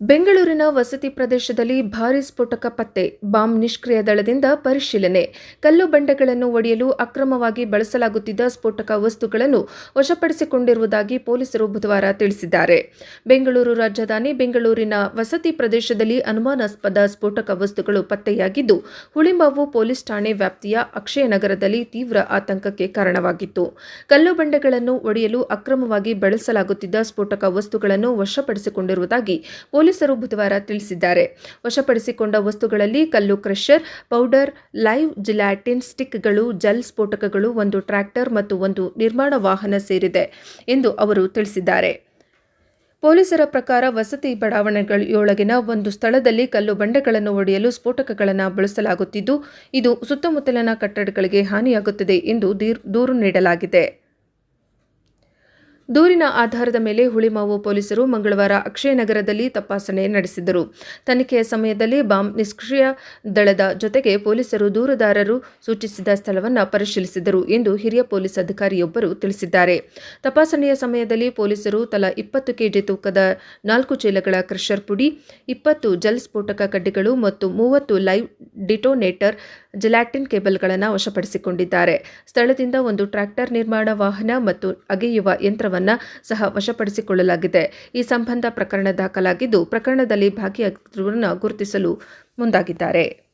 ಬೆಂಗಳೂರಿನ ವಸತಿ ಪ್ರದೇಶದಲ್ಲಿ ಭಾರೀ ಸ್ಫೋಟಕ ಪತ್ತೆ, ಬಾಂಬ್ ನಿಷ್ಕ್ರಿಯ ದಳದಿಂದ ಪರಿಶೀಲನೆ. ಕಲ್ಲು ಬಂಡೆಗಳನ್ನು ಒಡೆಯಲು ಅಕ್ರಮವಾಗಿ ಬಳಸಲಾಗುತ್ತಿದ್ದ ಸ್ಫೋಟಕ ವಸ್ತುಗಳನ್ನು ವಶಪಡಿಸಿಕೊಂಡಿರುವುದಾಗಿ ಪೊಲೀಸರು ಬುಧವಾರ ತಿಳಿಸಿದ್ದಾರೆ. ಬೆಂಗಳೂರು ರಾಜಧಾನಿ ಬೆಂಗಳೂರಿನ ವಸತಿ ಪ್ರದೇಶದಲ್ಲಿ ಅನುಮಾನಾಸ್ಪದ ಸ್ಫೋಟಕ ವಸ್ತುಗಳು ಪತ್ತೆಯಾಗಿದ್ದು ಹುಳಿಂಬಾವು ಪೊಲೀಸ್ ಠಾಣೆ ವ್ಯಾಪ್ತಿಯ ಅಕ್ಷಯನಗರದಲ್ಲಿ ತೀವ್ರ ಆತಂಕಕ್ಕೆ ಕಾರಣವಾಗಿತ್ತು. ಕಲ್ಲು ಬಂಡೆಗಳನ್ನು ಒಡೆಯಲು ಅಕ್ರಮವಾಗಿ ಬಳಸಲಾಗುತ್ತಿದ್ದ ಸ್ಫೋಟಕ ವಸ್ತುಗಳನ್ನು ವಶಪಡಿಸಿಕೊಂಡಿರುವುದಾಗಿ ಪೊಲೀಸರು ಬುಧವಾರ ತಿಳಿಸಿದ್ದಾರೆ. ವಶಪಡಿಸಿಕೊಂಡ ವಸ್ತುಗಳಲ್ಲಿ ಕಲ್ಲು ಕ್ರಷರ್, ಪೌಡರ್, ಲೈವ್ ಜಿಲಾಟಿನ್ ಸ್ಟಿಕ್ಗಳು, ಜಲ್ ಸ್ಫೋಟಕಗಳು, ಒಂದು ಟ್ರ್ಯಾಕ್ಟರ್ ಮತ್ತು ಒಂದು ನಿರ್ಮಾಣ ವಾಹನ ಸೇರಿದೆ ಎಂದು ಅವರು ತಿಳಿಸಿದ್ದಾರೆ. ಪೊಲೀಸರ ಪ್ರಕಾರ ವಸತಿ ಬಡಾವಣೆಗಳೊಳಗಿನ ಒಂದು ಸ್ಥಳದಲ್ಲಿ ಕಲ್ಲು ಬಂಡೆಗಳನ್ನು ಒಡೆಯಲು ಸ್ಫೋಟಕಗಳನ್ನು ಬಳಸಲಾಗುತ್ತಿದ್ದು, ಇದು ಸುತ್ತಮುತ್ತಲಿನ ಕಟ್ಟಡಗಳಿಗೆ ಹಾನಿಯಾಗುತ್ತದೆ ಎಂದು ದೀರ್- ದೂರು ನೀಡಲಾಗಿದೆ. ದೂರಿನ ಆಧಾರದ ಮೇಲೆ ಹುಳಿಮಾವು ಪೊಲೀಸರು ಮಂಗಳವಾರ ಅಕ್ಷಯನಗರದಲ್ಲಿ ತಪಾಸಣೆ ನಡೆಸಿದರು ತನಿಖೆಯ ಸಮಯದಲ್ಲಿ ಬಾಂಬ್ ನಿಷ್ಕ್ರಿಯ ದಳದ ಜೊತೆಗೆ ಪೊಲೀಸರು ದೂರುದಾರರು ಸೂಚಿಸಿದ ಸ್ಥಳವನ್ನು ಪರಿಶೀಲಿಸಿದರು ಎಂದು ಹಿರಿಯ ಪೊಲೀಸ್ ಅಧಿಕಾರಿಯೊಬ್ಬರು ತಿಳಿಸಿದ್ದಾರೆ. ತಪಾಸಣೆಯ ಸಮಯದಲ್ಲಿ ಪೊಲೀಸರು ತಲಾ ಇಪ್ಪತ್ತು ಕೆಜಿ ತೂಕದ ನಾಲ್ಕು ಚೀಲಗಳ ಕ್ರಷರ್ ಪುಡಿ, ಇಪ್ಪತ್ತು ಜಲ್ ಸ್ಫೋಟಕ ಕಡ್ಡಿಗಳು ಮತ್ತು ಮೂವತ್ತು ಲೈವ್ ಡಿಟೋನೇಟರ್ ಜೆಲಾಟಿನ್ ಕೇಬಲ್ಗಳನ್ನು ವಶಪಡಿಸಿಕೊಂಡಿದ್ದಾರೆ. ಸ್ಥಳದಿಂದ ಒಂದು ಟ್ರ್ಯಾಕ್ಟರ್ ನಿರ್ಮಾಣ ವಾಹನ ಮತ್ತು ಅಗೆಯುವ ಯಂತ್ರವನ್ನು ಸಹ ವಶಪಡಿಸಿಕೊಳ್ಳಲಾಗಿದೆ. ಈ ಸಂಬಂಧ ಪ್ರಕರಣ ದಾಖಲಾಗಿದ್ದು, ಪ್ರಕರಣದಲ್ಲಿ ಭಾಗಿಯಾಗಿರುವವರನ್ನು ಗುರುತಿಸಲು ಮುಂದಾಗಿದ್ದಾರೆ.